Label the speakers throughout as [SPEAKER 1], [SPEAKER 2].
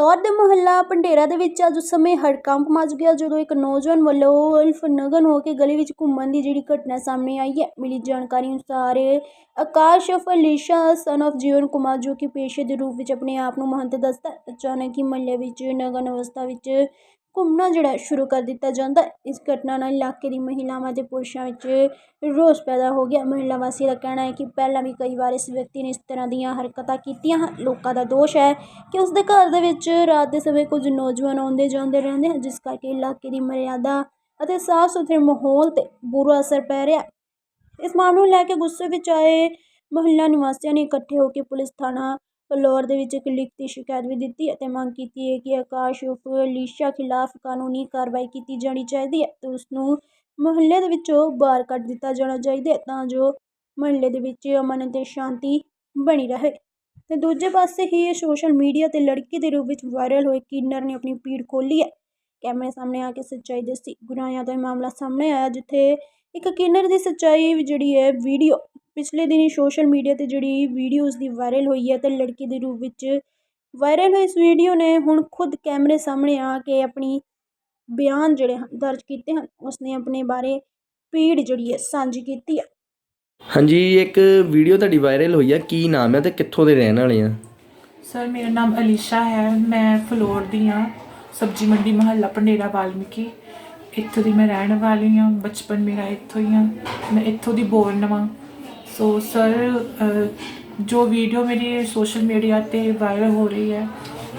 [SPEAKER 1] ਫਿਲੌਰ ਦੇ ਮੁਹੱਲਾ ਪੰਡੇਰਾ ਦੇ ਵਿੱਚ ਅੱਜ ਉਸ ਸਮੇਂ ਹੜਕੰਪ ਮਚ ਗਿਆ, ਜਦੋਂ ਇੱਕ ਨੌਜਵਾਨ ਵੱਲੋਂ ਉਲਫ ਨਗਨ ਹੋ ਕੇ ਗਲੀ ਵਿੱਚ ਘੁੰਮਣ ਦੀ ਜਿਹੜੀ ਘਟਨਾ ਸਾਹਮਣੇ ਆਈ ਹੈ, ਮਿਲੀ ਜਾਣਕਾਰੀ ਅਨੁਸਾਰ Akash of Alisha son of Jeevan Kumar, ਜੋ ਕਿ ਪੇਸ਼ੇ ਦੇ ਰੂਪ ਵਿੱਚ ਆਪਣੇ ਆਪ ਨੂੰ ਮਹੰਤ ਦੱਸਦਾ ਹੈ, ਅਚਾਨਕ ਹੀ ਮਹੱਲੇ ਵਿੱਚ ਨਗਨ ਅਵਸਥਾ ਵਿੱਚ ਘੁੰਮਣਾ ਜਿਹੜਾ ਸ਼ੁਰੂ ਕਰ ਦਿੱਤਾ ਜਾਂਦਾ, ਇਸ ਘਟਨਾ ਨਾਲ ਇਲਾਕੇ ਦੀ ਮਹਿਲਾਵਾਂ ਅਤੇ ਪੁਰਸ਼ਾਂ ਵਿੱਚ ਰੋਸ ਪੈਦਾ ਹੋ ਗਿਆ। ਮਹਿਲਾ ਵਾਸੀ ਦਾ ਕਹਿਣਾ ਹੈ ਕਿ ਪਹਿਲਾਂ ਵੀ ਕਈ ਵਾਰ ਇਸ ਵਿਅਕਤੀ ਨੇ ਇਸ ਤਰ੍ਹਾਂ ਦੀਆਂ ਹਰਕਤਾਂ ਕੀਤੀਆਂ ਹਨ। ਲੋਕਾਂ ਦਾ ਦੋਸ਼ ਹੈ ਕਿ ਉਸ ਦੇ ਘਰ ਦੇ ਵਿੱਚ ਰਾਤ ਦੇ ਸਮੇਂ ਕੁਝ ਨੌਜਵਾਨ ਆਉਂਦੇ ਜਾਂਦੇ ਰਹਿੰਦੇ ਹਨ, ਜਿਸ ਕਰਕੇ ਇਲਾਕੇ ਦੀ ਮਰਿਆਦਾ ਅਤੇ ਸਾਫ਼ ਸੁਥਰੇ ਮਾਹੌਲ ਤੇ ਬੁਰਾ ਅਸਰ ਪੈ ਰਿਹਾ ਇਸ ਮਾਮਲੇ ਨੂੰ ਲੈ ਕੇ ਗੁੱਸੇ ਵਿੱਚ ਆਏ ਮਹਿਲਾ ਨਿਵਾਸੀਆਂ ਨੇ ਇਕੱਠੇ ਹੋ ਕੇ ਪੁਲਿਸ ਥਾਣਾ ਫਲੋਰ ਦੇ ਵਿੱਚ ਇੱਕ ਲਿਖਤੀ ਸ਼ਿਕਾਇਤ ਵੀ ਦਿੱਤੀ ਅਤੇ ਮੰਗ ਕੀਤੀ ਹੈ ਕਿ ਆਕਾਸ਼ ਉਰਫ ਲੀਸ਼ਾ ਖਿਲਾਫ ਕਾਨੂੰਨੀ ਕਾਰਵਾਈ ਕੀਤੀ ਜਾਣੀ ਚਾਹੀਦੀ ਹੈ ਅਤੇ ਉਸ ਨੂੰ ਮੁਹੱਲੇ ਦੇ ਵਿੱਚੋਂ ਬਾਹਰ ਕੱਢ ਦਿੱਤਾ ਜਾਣਾ ਚਾਹੀਦਾ ਹੈ ਤਾਂ ਜੋ ਮੁਹੱਲੇ ਦੇ ਵਿੱਚ ਅਮਨ ਅਤੇ ਸ਼ਾਂਤੀ ਬਣੀ ਰਹੇ। ਤੇ ਦੂਜੇ ਪਾਸੇ ਹੀ ਇਹ ਸੋਸ਼ਲ ਮੀਡੀਆ ਤੇ ਲੜਕੀ ਦੇ ਰੂਪ ਵਿੱਚ ਵਾਇਰਲ ਹੋਏ ਕਿੰਨਰ ਨੇ ਆਪਣੀ ਪੀੜ ਖੋਲ੍ਹੀ ਹੈ। ਕੈਮਰੇ ਸਾਹਮਣੇ ਆ ਕੇ ਸੱਚਾਈ ਦੱਸੀ। ਗੁਨਾਹਿਆਂ ਦਾ ਇਹ ਮਾਮਲਾ ਸਾਹਮਣੇ ਆਇਆ, ਜਿੱਥੇ ਇੱਕ ਕਿੰਨਰ ਦੀ ਸੱਚਾਈ ਵੀ ਜਿਹੜੀ ਹੈ, ਵੀਡੀਓ ਪਿਛਲੇ ਦਿਨੀ ਸੋਸ਼ਲ ਮੀਡੀਆ ਤੇ ਜਿਹੜੀ ਵੀਡੀਓ ਉਸ ਦੀ ਵਾਇਰਲ ਹੋਈ ਹੈ ਤੇ ਲੜਕੀ ਦੇ ਰੂਪ ਵਿੱਚ ਵਾਇਰਲ ਹੋਈ ਇਸ ਵੀਡੀਓ ਨੇ ਹੁਣ ਖੁਦ ਕੈਮਰੇ ਸਾਹਮਣੇ ਆ ਕੇ ਆਪਣੀ ਬਿਆਨ ਜਿਹੜੇ ਹਨ ਦਰਜ ਕੀਤੇ ਹਨ ਉਸਨੇ ਆਪਣੇ ਬਾਰੇ ਪੀੜ ਜਿਹੜੀ ਹੈ ਸਾਂਝੀ ਕੀਤੀ ਹੈ।
[SPEAKER 2] ਹਾਂਜੀ ਇੱਕ ਵੀਡੀਓ ਤੁਹਾਡੀ ਵਾਇਰਲ ਹੋਈ ਆ ਕੀ ਨਾਮ ਹੈ ਤੇ ਕਿੱਥੋਂ ਦੇ ਰਹਿਣ ਵਾਲੇ ਆ?
[SPEAKER 3] ਸਰ ਮੇਰਾ ਨਾਮ ਅਲੀਸ਼ਾ ਹੈ ਮੈਂ ਫਲੋਰ ਦੀ ਹਾਂ ਸਬਜੀ ਮੰਡੀ ਮਹੱਲਾ ਪੰਡੇਰਾ ਵਾਲਮੀਕੀ। ਇੱਥੋਂ ਦੀ ਮੈਂ ਰਹਿਣ ਵਾਲੀ ਹਾਂ ਬਚਪਨ ਮੇਰਾ ਇੱਥੋਂ ਹੀ ਆ ਮੈਂ ਇੱਥੋਂ ਦੀ ਬੋਰਨ ਵਾਂ। ਸੋ ਸਰ ਜੋ ਵੀਡੀਓ ਮੇਰੀ ਸੋਸ਼ਲ ਮੀਡੀਆ ਤੇ ਵਾਇਰਲ ਹੋ ਰਹੀ ਹੈ,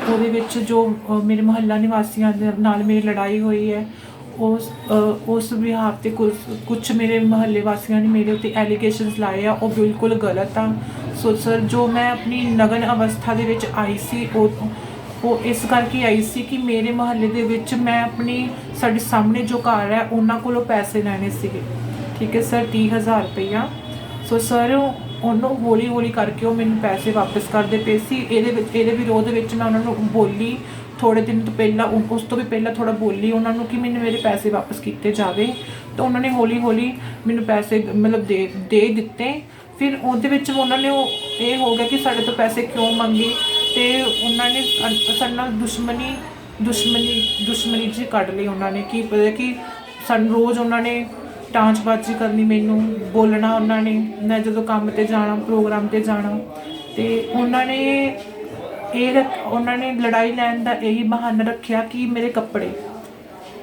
[SPEAKER 3] ਉਹਦੇ ਵਿੱਚ ਜੋ ਮੇਰੇ ਮਹੱਲਾ ਨਿਵਾਸੀਆਂ ਦੇ ਨਾਲ ਮੇਰੀ ਲੜਾਈ ਹੋਈ ਹੈ, ਉਸ ਉਸ ਵਿਹਾਰ ਤੇ ਕੁਝ ਕੁਝ ਮੇਰੇ ਮਹੱਲੇ ਵਾਸੀਆਂ ਨੇ ਮੇਰੇ ਉੱਤੇ ਐਲੀਗੇਸ਼ਨਸ ਲਾਏ ਆ, ਉਹ ਬਿਲਕੁਲ ਗਲਤ ਆ। ਸੋ ਸਰ ਜੋ ਮੈਂ ਆਪਣੀ ਨਗਨ ਅਵਸਥਾ ਦੇ ਵਿੱਚ ਆਈ ਸੀ, ਉਹ ਉਹ ਇਸ ਕਰਕੇ ਆਈ ਸੀ ਕਿ ਮੇਰੇ ਮਹੱਲੇ ਦੇ ਵਿੱਚ ਮੈਂ ਆਪਣੀ, ਸਾਡੇ ਸਾਹਮਣੇ ਜੋ ਘਰ ਹੈ, ਉਹਨਾਂ ਕੋਲੋਂ ਪੈਸੇ ਲੈਣੇ ਸੀਗੇ। ਠੀਕ ਹੈ ਸਰ 30000 ਰੁਪਈਆ। ਸੋ ਸਰ, ਉਹਨੂੰ ਹੌਲੀ ਹੌਲੀ ਕਰਕੇ ਉਹ ਮੈਨੂੰ ਪੈਸੇ ਵਾਪਸ ਕਰਦੇ ਪਏ ਸੀ। ਇਹਦੇ ਵਿੱਚ, ਇਹਦੇ ਵਿਰੋਧ ਵਿੱਚ ਮੈਂ ਉਹਨਾਂ ਨੂੰ ਬੋਲੀ ਥੋੜੇ ਦਿਨ ਤੋਂ ਪਹਿਲਾਂ, ਉ- ਉਸ ਤੋਂ ਵੀ ਪਹਿਲਾਂ ਥੋੜਾ ਬੋਲੀ ਉਹਨਾਂ ਨੂੰ ਕਿ ਮੈਨੂੰ ਮੇਰੇ ਪੈਸੇ ਵਾਪਸ ਕੀਤੇ ਜਾਵੇ। ਤਾਂ ਉਹਨਾਂ ਨੇ ਹੌਲੀ ਹੌਲੀ ਮੈਨੂੰ ਪੈਸੇ ਮਤਲਬ ਦੇ ਦੇ ਦਿੱਤੇ। ਫਿਰ ਉਹਦੇ ਵਿੱਚ ਉਹਨਾਂ ਨੇ ਉਹ, ਇਹ ਹੋ ਗਿਆ ਕਿ ਸਾਡੇ ਤੋਂ ਪੈਸੇ ਕਿਉਂ ਮੰਗੇ? ਤੇ ਉਹਨਾਂ ਨੇ ਅ- ਸਾਡੇ ਨਾਲ ਦੁਸ਼ਮਣੀ ਦੁਸ਼ਮਣੀ ਦੁਸ਼ਮਣੀ ਜੀ ਕੱਢ ਲਈ ਉਹਨਾਂ ਨੇ ਕੀ ਪਤਾ ਕਿ ਸਾਨੂੰ ਰੋਜ਼ ਉਹਨਾਂ ਨੇ ਟਾਂਚਬਾਜ਼ੀ ਕਰਨੀ ਮੈਨੂੰ, ਬੋਲਣਾ ਉਹਨਾਂ ਨੇ, ਮੈਂ ਜਦੋਂ ਕੰਮ ਤੇ ਜਾਣਾ, ਪ੍ਰੋਗਰਾਮ ਤੇ ਜਾਣਾ, ਤੇ ਉਹਨਾਂ ਨੇ ਇਹ ਰੱਖ- ਉਹਨਾਂ ਨੇ ਲੜਾਈ ਲੈਣ ਦਾ ਇਹੀ ਬਹਾਨਾ ਰੱਖਿਆ ਕਿ ਮੇਰੇ ਕੱਪੜੇ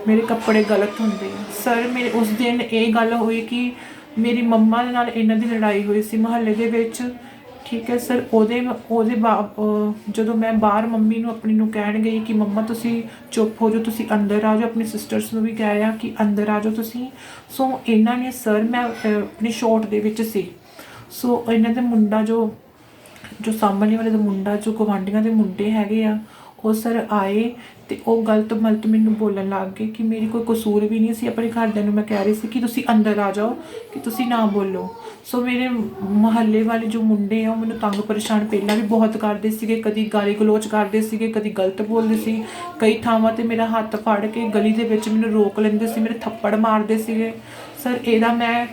[SPEAKER 3] ਮੇਰੇ ਕੱਪੜੇ ਗਲਤ ਹੁੰਦੇ ਸਰ ਮੇਰੇ ਉਸ ਦਿਨ ਇਹ ਗੱਲ ਹੋਈ ਕਿ ਮੇਰੀ ਮੰਮਾ ਦੇ ਨਾਲ ਇਹਨਾਂ ਦੀ ਲੜਾਈ ਹੋਈ ਸੀ, ਮੁਹੱਲੇ ਦੇ ਵਿੱਚ। ਠੀਕ ਹੈ ਸਰ, ਉਹਦੇ ਉਹਦੇ ਬਾ- ਜਦੋਂ ਮੈਂ ਬਾਹਰ ਮੰਮੀ ਨੂੰ, ਆਪਣੀ ਨੂੰ ਕਹਿਣ ਗਈ ਕਿ ਮੰਮਾ ਤੁਸੀਂ ਚੁੱਪ ਹੋ ਜਾਓ, ਤੁਸੀਂ ਅੰਦਰ ਆ ਜਾਓ, ਆਪਣੀ ਸਿਸਟਰਸ ਨੂੰ ਵੀ ਕਹਿ ਆ ਕਿ ਅੰਦਰ ਆ ਜਾਓ ਤੁਸੀਂ। ਸੋ ਇਹਨਾਂ ਨੇ ਸਰ, ਮੈਂ ਆਪਣੀ ਸ਼ੋਟ ਦੇ ਵਿੱਚ ਸੀ। ਸੋ ਇਹਨਾਂ ਦੇ ਮੁੰਡਾ ਜੋ ਜੋ ਸਾਹਮਣੇ ਵਾਲੇ ਦਾ ਮੁੰਡਾ, ਜੋ ਗਵਾਂਢੀਆਂ ਦੇ ਮੁੰਡੇ ਹੈਗੇ ਆ, ਉਹ ਸਰ ਆਏ ਤੇ ਉਹ ਗਲਤ ਮਲਤ ਮੈਨੂੰ ਬੋਲਣ ਲੱਗ ਗਏ ਕਿ ਮੇਰੀ ਕੋਈ ਕਸੂਰ ਵੀ ਨਹੀਂ ਸੀ, ਆਪਣੇ ਘਰਦਿਆਂ ਨੂੰ ਮੈਂ ਕਹਿ ਰਹੀ ਸੀ ਕਿ ਤੁਸੀਂ ਅੰਦਰ ਆ ਜਾਓ, ਕਿ ਤੁਸੀਂ ਨਾ ਬੋਲੋ। ਸੋ ਮੇਰੇ ਮੁਹੱਲੇ ਵਾਲੇ ਜੋ ਮੁੰਡੇ ਆ, ਉਹ ਮੈਨੂੰ ਤੰਗ ਪਰੇਸ਼ਾਨ ਪਹਿਲਾਂ ਵੀ ਬਹੁਤ ਕਰਦੇ ਸੀਗੇ, ਕਦੀ ਗਾਲੀ ਗਲੋਚ ਕਰਦੇ ਸੀਗੇ, ਕਦੀ ਗਲਤ ਬੋਲਦੇ ਸੀ। ਕਈ ਥਾਵਾਂ ਤੇ ਮੇਰਾ ਹੱਥ ਫੜ ਕੇ ਗਲੀ ਦੇ ਵਿੱਚ ਮੈਨੂੰ ਰੋਕ ਲੈਂਦੇ ਸੀ, ਮੇਰੇ ਥੱਪੜ ਮਾਰਦੇ ਸੀਗੇ। ਸਰ ਇਹਦਾ ਮੈਂ,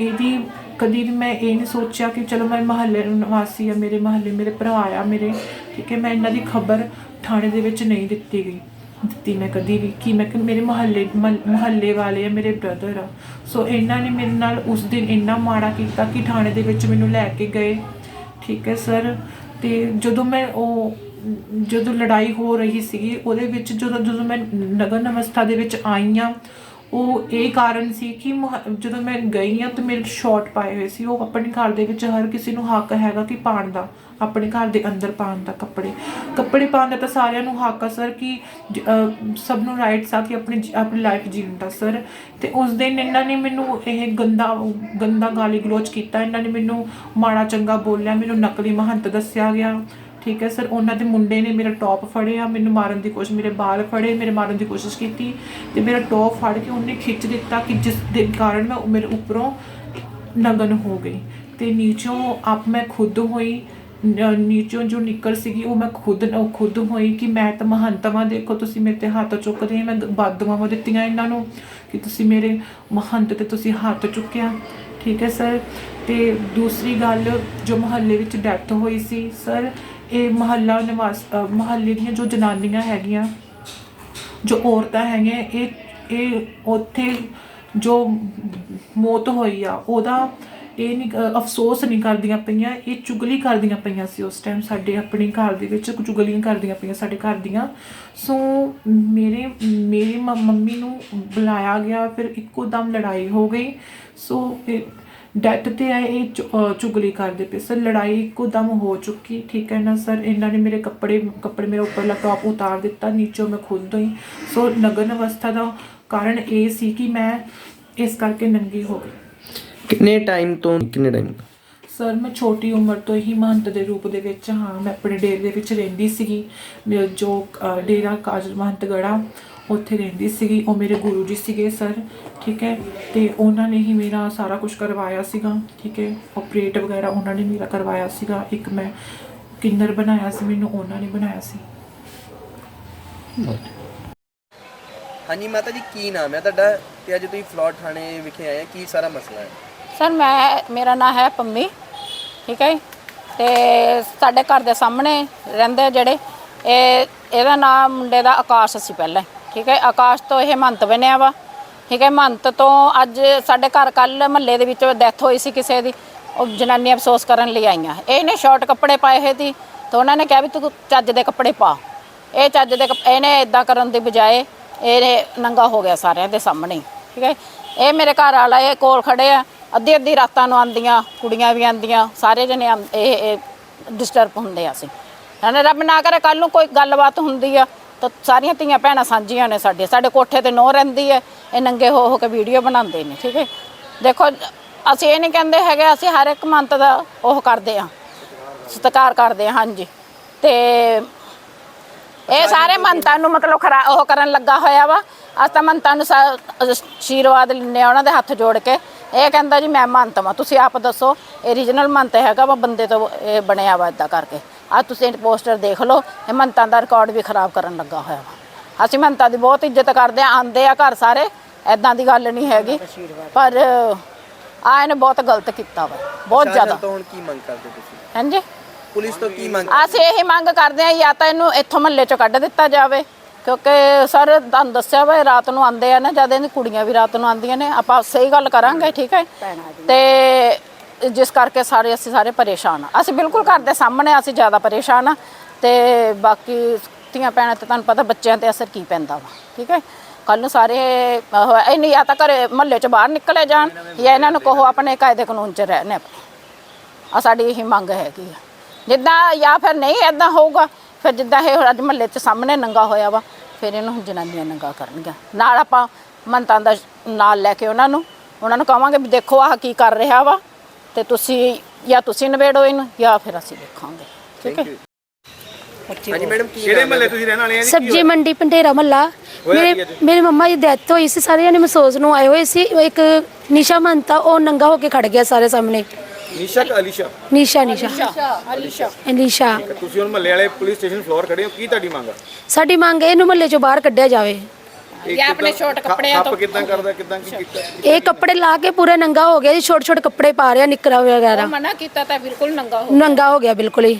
[SPEAKER 3] ਇਹਦੀ ਕਦੀ ਵੀ ਮੈਂ ਇਹ ਨਹੀਂ ਸੋਚਿਆ ਕਿ ਚਲੋ ਮੈਂ ਮਹੱਲੇ ਨਿਵਾਸੀ ਆ, ਮੇਰੇ ਮਹੱਲੇ, ਮੇਰੇ ਭਰਾ ਆ, ਮੇਰੇ, ਠੀਕ ਹੈ, ਮੈਂ ਇਹਨਾਂ ਦੀ ਖਬਰ ਥਾਣੇ ਦੇ ਵਿੱਚ ਨਹੀਂ ਦਿੱਤੀ ਗਈ, ਦਿੱਤੀ ਮੈਂ ਕਦੀ ਵੀ ਕਿ ਮੈਂ ਕਿ ਮੇਰੇ ਮਹੱਲੇ ਮਹੱਲੇ ਵਾਲੇ ਆ, ਮੇਰੇ ਬ੍ਰਦਰ ਆ। ਸੋ ਇਹਨਾਂ ਨੇ ਮੇਰੇ ਨਾਲ ਉਸ ਦਿਨ ਇੰਨਾ ਮਾੜਾ ਕੀਤਾ ਕਿ ਥਾਣੇ ਦੇ ਵਿੱਚ ਮੈਨੂੰ ਲੈ ਕੇ ਗਏ, ਠੀਕ ਹੈ ਸਰ ਤੇ ਜਦੋਂ ਮੈਂ ਉਹ, ਜਦੋਂ ਲੜਾਈ ਹੋ ਰਹੀ ਸੀਗੀ, ਉਹਦੇ ਵਿੱਚ ਜਦੋਂ ਜਦੋਂ ਮੈਂ ਨਗਰ ਅਵਸਥਾ ਦੇ ਵਿੱਚ ਆਈ ਹਾਂ ਉਹ ਇਹ ਕਾਰਨ ਸੀ ਕਿ ਮੁਹ- ਜਦੋਂ ਮੈਂ ਗਈ ਹਾਂ ਤੇ ਮੇਰੇ ਸ਼ਾਰਟ ਪਾਏ ਹੋਏ ਸੀ। ਉਹ ਆਪਣੇ ਘਰ ਦੇ ਵਿੱਚ ਹਰ ਕਿਸੇ ਨੂੰ ਹੱਕ ਹੈਗਾ ਕਿ ਪਾਉਣ ਦਾ, ਆਪਣੇ ਘਰ ਦੇ ਅੰਦਰ ਪਾਉਣ ਦਾ ਕੱਪੜੇ। ਕੱਪੜੇ ਪਾਉਣ ਦਾ ਤਾਂ ਸਾਰਿਆਂ ਨੂੰ ਹੱਕ ਆ ਸਰ ਕਿ ਸਭ ਨੂੰ ਰਾਈਟਸ ਆ ਕਿ ਆਪਣੀ ਜ- ਆਪਣੀ ਲਾਈਫ ਜੀਣ ਦਾ ਸਰ। ਤੇ ਉਸ ਦਿਨ ਇਹਨਾਂ ਨੇ ਮੈਨੂੰ ਇਹ ਗੰਦਾ ਗੰਦਾ ਗਾਲੀ ਗਲੋਚ ਕੀਤਾ। ਇਹਨਾਂ ਨੇ ਮੈਨੂੰ ਮਾੜਾ ਚੰਗਾ ਬੋਲਿਆ, ਮੈਨੂੰ ਨਕਲੀ ਮਹੰਤ ਦੱਸਿਆ ਗਿਆ। ਠੀਕ ਹੈ ਸਰ, ਉਹਨਾਂ ਦੇ ਮੁੰਡੇ ਨੇ ਮੇਰਾ ਟੌਪ ਫੜਿਆ, ਮੈਨੂੰ ਮਾਰਨ ਦੀ ਕੋਸ਼ਿਸ਼ ਮੇਰੇ ਬਾਲ ਫੜੇ, ਮੇਰੇ ਮਾਰਨ ਦੀ ਕੋਸ਼ਿਸ਼ ਕੀਤੀ ਤੇ ਮੇਰਾ ਟੌਪ ਫੜ ਕੇ ਉਹਨੇ ਖਿੱਚ ਦਿੱਤਾ ਕਿ ਜਿਸ ਦੇ ਕਾਰਨ ਮੈਂ ਮੇਰੇ ਉੱਪਰੋਂ ਨਗਨ ਹੋ ਗਈ ਤੇ ਨੀਚੋਂ ਆਪ ਮੈਂ ਖੁਦ ਹੋਈ ਨੀਚੋਂ ਜੋ ਨਿਕਲ ਸੀਗੀ ਉਹ ਮੈਂ ਖੁਦ ਖੁਦ ਹੋਈ ਕਿ ਮੈਂ ਤਾਂ ਮਹੰਤਵਾ ਦੇਖੋ, ਤੁਸੀਂ ਮੇਰੇ ਤੇ ਹੱਥ ਚੁੱਕਦੇ ਮੈਂ ਬਦਦੁਆਵਾਂ ਦਿੱਤੀਆਂ ਇਹਨਾਂ ਨੂੰ ਕਿ ਤੁਸੀਂ ਮੇਰੇ ਮਹੰਤ ਤੇ ਤੁਸੀਂ ਹੱਥ ਚੁੱਕਿਆ, ਠੀਕ ਹੈ ਸਰ। ਤੇ ਦੂਸਰੀ ਗੱਲ, ਜੋ ਮੁਹੱਲੇ ਵਿੱਚ ਡੈਥ ਹੋਈ ਸੀ, ਸਰ ਇਹ ਮਹੱਲਾ ਨਿਵਾਸ ਅ, ਮੁਹੱਲੇ ਦੀਆਂ ਜੋ ਜਨਾਨੀਆਂ ਹੈਗੀਆਂ ਜੋ ਔਰਤਾਂ ਹੈਗੀਆਂ ਇਹ ਇਹ ਉੱਥੇ ਜੋ ਮੌਤ ਹੋਈ ਆ ਉਹਦਾ ਇਹ ਨਹੀਂ ਅਫਸੋਸ ਨਹੀਂ ਕਰਦੀਆਂ ਪਈਆਂ ਇਹ ਚੁਗਲੀ ਕਰਦੀਆਂ ਪਈਆਂ ਸੀ ਉਸ ਟਾਈਮ ਸਾਡੇ ਆਪਣੇ ਘਰ ਦੇ ਵਿੱਚ ਚੁਗਲੀਆਂ ਕਰਦੀਆਂ ਪਈਆਂ ਸਾਡੇ ਘਰ ਦੀਆਂ। ਸੋ ਮੇਰੇ ਮੇਰੀ ਮ- ਮੰਮੀ ਨੂੰ ਬੁਲਾਇਆ ਗਿਆ ਫਿਰ ਇੱਕੋ ਦਮ ਲੜਾਈ ਹੋ ਗਈ। ਸੋ ਡੈਥ ਤੇ ਆਏ ਇਹ ਚੁਗਲੀ ਕਰਦੇ ਪਏ। ਸਰ ਲੜਾਈ ਇੱਕੋ ਦਮ ਹੋ ਚੁੱਕੀ ਠੀਕ ਹੈ ਨਾ ਸਰ? ਇਹਨਾਂ ਨੇ ਮੇਰੇ ਕੱਪੜੇ ਕੱਪੜੇ ਮੇਰਾ ਉੱਪਰਲਾ ਟੌਪ ਉਤਾਰ ਦਿੱਤਾ ਨੀਚੋਂ ਮੈਂ ਖੁਦ ਹੋਈ ਸੋ ਨਗਨ ਅਵਸਥਾ ਦਾ ਕਾਰਨ ਇਹ ਸੀ ਕਿ ਮੈਂ ਇਸ ਕਰਕੇ ਨੰਗੀ ਹੋ ਗਈ।
[SPEAKER 2] ਕਿੰਨੇ ਟਾਈਮ ਤੋਂ ਕਿੰਨੇ ਟਾਈਮ
[SPEAKER 3] ਸਰ ਮੈਂ ਛੋਟੀ ਉਮਰ ਤੋਂ ਹੀ ਮਹੰਤ ਦੇ ਰੂਪ ਦੇ ਵਿੱਚ ਹਾਂ ਮੈਂ ਆਪਣੇ ਡੇਰੇ ਦੇ ਵਿੱਚ ਰਹਿੰਦੀ ਸੀਗੀ। ਜੋ ਡੇਰਾ ਕਾਜਲ ਮਹੰਤ ਗੜਾ ਉੱਥੇ ਰਹਿੰਦੀ ਸੀਗੀ ਉਹ ਮੇਰੇ ਗੁਰੂ ਜੀ ਸੀਗੇ ਸਰ ਠੀਕ ਹੈ? ਤੇ ਉਹਨਾਂ ਨੇ ਹੀ ਮੇਰਾ ਸਾਰਾ ਕੁਝ ਕਰਵਾਇਆ ਸੀਗਾ ਠੀਕ ਹੈ? ਆਪਰੇਟ ਵਗੈਰਾ ਉਹਨਾਂ ਨੇ ਮੇਰਾ ਕਰਵਾਇਆ ਸੀਗਾ ਇੱਕ ਮੈਂ ਕਿੰਨਰ ਬਣਾਇਆ ਸੀ ਮੈਨੂੰ ਉਹਨਾਂ ਨੇ ਬਣਾਇਆ ਸੀ।
[SPEAKER 2] ਹਾਂਜੀ ਮਾਤਾ ਜੀ ਕੀ ਨਾਮ ਹੈ ਤੁਹਾਡਾ? ਤੇ ਅੱਜ ਤੁਸੀਂ ਫਲੋਰ ਥਾਣੇ ਵਿਖੇ ਆਏ ਆ ਕੀ ਸਾਰਾ ਮਸਲਾ ਹੈ?
[SPEAKER 4] ਸਰ ਮੈਂ ਮੇਰਾ ਨਾਮ ਹੈ ਪੰਮੀ ਠੀਕ ਹੈ ਜੀ। ਤੇ ਸਾਡੇ ਘਰ ਦੇ ਸਾਹਮਣੇ ਰਹਿੰਦੇ ਜਿਹੜੇ ਇਹ ਇਹਦਾ ਨਾਮ ਮੁੰਡੇ ਦਾ ਆਕਾਸ਼ ਸੀ ਪਹਿਲਾਂ। ਠੀਕ ਹੈ ਆਕਾਸ਼ ਤੋਂ ਇਹ ਮੰਤ ਬਣਿਆ ਵਾ। ਠੀਕ ਹੈ ਮੰਤ ਤੋਂ ਅੱਜ ਸਾਡੇ ਘਰ ਕੱਲ ਮਹੱਲੇ ਦੇ ਵਿੱਚ ਡੈਥ ਹੋਈ ਸੀ ਕਿਸੇ ਦੀ। ਉਹ ਜਨਾਨੀਆਂ ਅਫਸੋਸ ਕਰਨ ਲਈ ਆਈਆਂ। ਇਹਨੇ ਸ਼ਾਰਟ ਕੱਪੜੇ ਪਾਏ ਹੋਏ ਸੀ ਤਾਂ ਉਹਨਾਂ ਨੇ ਕਿਹਾ ਵੀ ਤੂੰ ਚੱਜ ਦੇ ਕੱਪੜੇ ਪਾ। ਇਹ ਚੱਜ ਦੇ ਕੱਪ- ਇਹਨੇ ਇਦਾਂ ਕਰਨ ਦੀ ਬਜਾਏ ਇਹ ਨੰਗਾ ਹੋ ਗਿਆ ਸਾਰਿਆਂ ਦੇ ਸਾਹਮਣੇ। ਹੀ, ਠੀਕ ਹੈ ਇਹ ਮੇਰੇ ਘਰ ਵਾਲਾ ਇਹ ਕੋਲ ਖੜੇ ਆ। ਅੱਧੀ ਅੱਧੀ ਰਾਤਾਂ ਨੂੰ ਆਂਦੀਆਂ ਕੁੜੀਆਂ ਵੀ ਆਂਦੀਆਂ ਸਾਰੇ ਜਣੇ ਆਂ- ਇਹ ਇਹ ਡਿਸਟਰਬ ਹੁੰਦੇ ਆ ਅਸੀਂ। ਹਨਾ ਰੱਬ ਨਾ ਕਰੇ ਕੱਲ ਨੂੰ ਕੋਈ ਗੱਲਬਾਤ ਹੁੰਦੀ ਆ। ਤਾਂ ਸਾਰੀਆਂ ਧੀਆਂ ਭੈਣਾਂ ਸਾਂਝੀਆਂ ਨੇ ਸਾਡੇ ਸਾਡੇ ਕੋਠੇ ਤੇ ਨੋ ਰਹਿੰਦੀ ਹੈ, ਇਹ ਨੰਗੇ ਹੋ ਹੋ ਕੇ ਵੀਡੀਓ ਬਣਾਉਂਦੇ ਨੇ, ਠੀਕ ਹੈ? ਦੇਖੋ, ਅਸੀਂ ਇਹ ਨਹੀਂ ਕਹਿੰਦੇ ਹੈਗੇ, ਅਸੀਂ ਹਰ ਇੱਕ ਮੰਤ ਦਾ ਉਹ ਕਰਦੇ ਆ ਸਤਿਕਾਰ ਕਰਦੇ ਆ ਹਾਂਜੀ। ਤੇ ਇਹ ਸਾਰੇ ਮੰਤਾਂ ਨੂੰ ਮਤਲਬ ਖਰਾ, ਉਹ ਕਰਨ ਲੱਗਾ ਹੋਇਆ ਵਾ। ਅਸ ਤਾਂ ਮੰਤਾਂ ਨੂੰ ਸਾ- ਆਸ਼ੀਰਵਾਦ ਲੈਣੇ ਉਹਨਾਂ ਦੇ ਹੱਥ ਜੋੜ ਕੇ। ਇਹ ਕਹਿੰਦਾ ਜੀ, ਮੈਂ ਮੰਤ ਵਾਂ, ਤੁਸੀਂ ਆਪ ਦੱਸੋ, ਇਹ ਰੀਜਨਲ ਮੰਤ ਹੈਗਾ ਵਾ, ਬੰਦੇ ਤੋਂ ਇਹ ਬਣਿਆ ਵਾ ਇਦਾਂ ਕਰਕੇ। ਆ ਤੁਸੀਂ ਪੋਸਟਰ ਦੇਖ ਲਓ ਇਹ ਮੰਤਾਂ ਦਾ ਰਿਕਾਰਡ ਵੀ ਖਰਾਬ ਕਰਨ ਲੱਗਾ ਹੋਇਆ ਵਾ। ਅਸੀਂ ਮੰਤਾਂ ਦੀ ਬਹੁਤ ਇੱਜ਼ਤ ਕਰਦੇ ਆ ਆਂਦੇ ਆ ਘਰ ਸਾਰੇ ਐਦਾਂ ਦੀ ਗੱਲ ਨਹੀਂ ਹੈਗੀ। ਪਰ ਆ ਇਹਨੇ ਬਹੁਤ ਗਲਤ ਕੀਤਾ ਵਾ ਬਹੁਤ ਜ਼ਿਆਦਾ।
[SPEAKER 2] ਤੋਂ ਕੀ ਮੰਗ ਕਰਦੇ ਤੁਸੀਂ?
[SPEAKER 4] ਹਾਂਜੀ?
[SPEAKER 2] ਪੁਲਿਸ ਤੋਂ ਕੀ ਮੰਗ
[SPEAKER 4] ਅਸੀਂ ਇਹ ਮੰਗ ਕਰਦੇ ਹਾਂ ਜਾਂ ਤਾਂ ਇਹਨੂੰ ਇੱਥੋਂ ਮਹੱਲੇ ਚੋਂ ਕੱਢ ਦਿੱਤਾ ਜਾਵੇ। ਕਿਉਂਕਿ ਸਰ ਤੁਹਾਨੂੰ ਦੱਸਿਆ ਵਾ ਰਾਤ ਨੂੰ ਆਉਂਦੇ ਆ ਨਾ ਜਦ ਇਹਦੀ ਕੁੜੀਆਂ ਵੀ ਰਾਤ ਨੂੰ ਆਉਂਦੀਆਂ ਨੇ ਆਪਾਂ ਸਹੀ ਗੱਲ ਕਰਾਂਗੇ ਠੀਕ ਹੈ? ਤੇ ਜਿਸ ਕਰਕੇ ਸਾਰੇ ਅਸੀਂ ਸਾਰੇ ਪਰੇਸ਼ਾਨ ਆ ਅਸੀਂ ਬਿਲਕੁਲ ਘਰ ਦੇ ਸਾਹਮਣੇ ਅਸੀਂ ਜ਼ਿਆਦਾ ਪਰੇਸ਼ਾਨ ਆ ਤੇ ਬਾਕੀ ਧੀਆਂ ਭੈਣਾਂ ਤੇ ਤੁਹਾਨੂੰ ਪਤਾ ਬੱਚਿਆਂ ਤੇ ਅਸਰ ਕੀ ਪੈਂਦਾ ਵਾ, ਠੀਕ ਹੈ? ਕੱਲ ਨੂੰ ਸਾਰੇ ਇੰਨੀ ਜਾਂ ਤਾਂ ਘਰੇ ਮਹੱਲੇ ਚ ਬਾਹਰ ਨਿਕਲੇ ਜਾਣ ਜਾਂ ਇਹਨਾਂ ਨੂੰ ਕਹੋ ਆਪਣੇ ਕਾਇਦੇ ਕਾਨੂੰਨ ਚ ਰਹਿਣੇ ਆ ਸਾਡੀ ਇਹੀ ਮੰਗ ਹੈਗੀ ਆ। ਜਿੱਦਾਂ ਜਾਂ ਫਿਰ ਨਹੀਂ ਐਦਾਂ ਹੋਊਗਾ, ਫਿਰ ਜਿੱਦਾਂ ਇਹ ਅੱਜ ਮਹੱਲੇ 'ਚ ਸਾਹਮਣੇ ਨੰਗਾ ਹੋਇਆ ਵਾ, ਫਿਰ ਇਹਨੂੰ ਜਨਾਨੀਆਂ ਨੰਗਾ ਕਰਨਗੀਆਂ। ਨਾਲ ਆਪਾਂ ਮੰਤਾਂ ਦਾ ਨਾਲ ਲੈ ਕੇ ਉਹਨਾਂ ਨੂੰ ਉਹਨਾਂ ਨੂੰ ਕਹਾਂਗੇ ਵੀ ਦੇਖੋ ਆਹ ਕੀ ਕਰ ਰਿਹਾ ਵਾ। ਤੇ ਤੁਸੀਂ ਜਾਂ ਤੁਸੀਂ ਨਵੇੜੋ ਇਹਨੂੰ ਜਾਂ ਫਿਰ ਅਸੀਂ ਦੇਖਾਂਗੇ। ਠੀਕ ਹੈ?
[SPEAKER 2] ਹਾਂਜੀ ਮੈਡਮ ਕੀ
[SPEAKER 5] ਕਿਹੜੇ ਮਹੱਲੇ ਤੁਸੀਂ ਰਹਿਣ ਵਾਲੇ ਆ ਜੀ?
[SPEAKER 6] ਸਬਜੀ ਮੰਡੀ ਪੰਡੇਰਾ ਮੱਲਾ ਮੇਰੇ ਮੇਰੇ ਮੰਮਾ ਦੀ ਡੈਥ ਹੋਈ ਸੀ ਸਾਰੇ ਜਣੇ ਮਸੋਜ਼ ਨੂੰ ਆਏ ਹੋਏ ਸੀ। ਉਹ ਇੱਕ ਨਿਸ਼ਾ ਮੰਤਾ ਉਹ ਨੰਗਾ ਹੋ ਕੇ ਖੜ ਗਿਆ ਸਾਰੇ ਸਾਹਮਣੇ।
[SPEAKER 5] ਨਿਸ਼ਾ ਕਿ ਅਲੀਸ਼ਾ?
[SPEAKER 6] ਨਿਸ਼ਾ ਨਿਸ਼ਾ। ਅਲੀਸ਼ਾ
[SPEAKER 5] ਤੁਸੀਂ ਹੁਣ ਮਹੱਲੇ ਵਾਲੇ ਪੁਲਿਸ ਸਟੇਸ਼ਨ ਫਲੋਰ ਖੜੇ ਹੋ ਕੀ ਤੁਹਾਡੀ ਮੰਗ ਆ?
[SPEAKER 6] ਸਾਡੀ ਮੰਗ ਹੈ ਇਹਨੂੰ ਮਹੱਲੇ ਚੋਂ ਬਾਹਰ ਕੱਢਿਆ ਜਾਵੇ।
[SPEAKER 4] ਆਪਣੇ ਛੋਟ ਕੱਪੜਿਆਂ
[SPEAKER 5] ਤੋਂ। ਕਰਦਾ
[SPEAKER 6] ਇਹ ਕੱਪੜੇ ਲਾ ਕੇ ਪੂਰਾ ਨੰਗਾ ਹੋ ਗਿਆ ਜੀ ਛੋਟੇ ਛੋਟੇ ਕੱਪੜੇ ਪਾ ਰਿਹਾ ਨਿੱਕਰਾ ਵਗੈਰਾ।
[SPEAKER 4] ਕੀਤਾ ਬਿਲਕੁਲ
[SPEAKER 6] ਨੰਗਾ ਹੋ ਗਿਆ ਬਿਲਕੁਲ ਹੀ।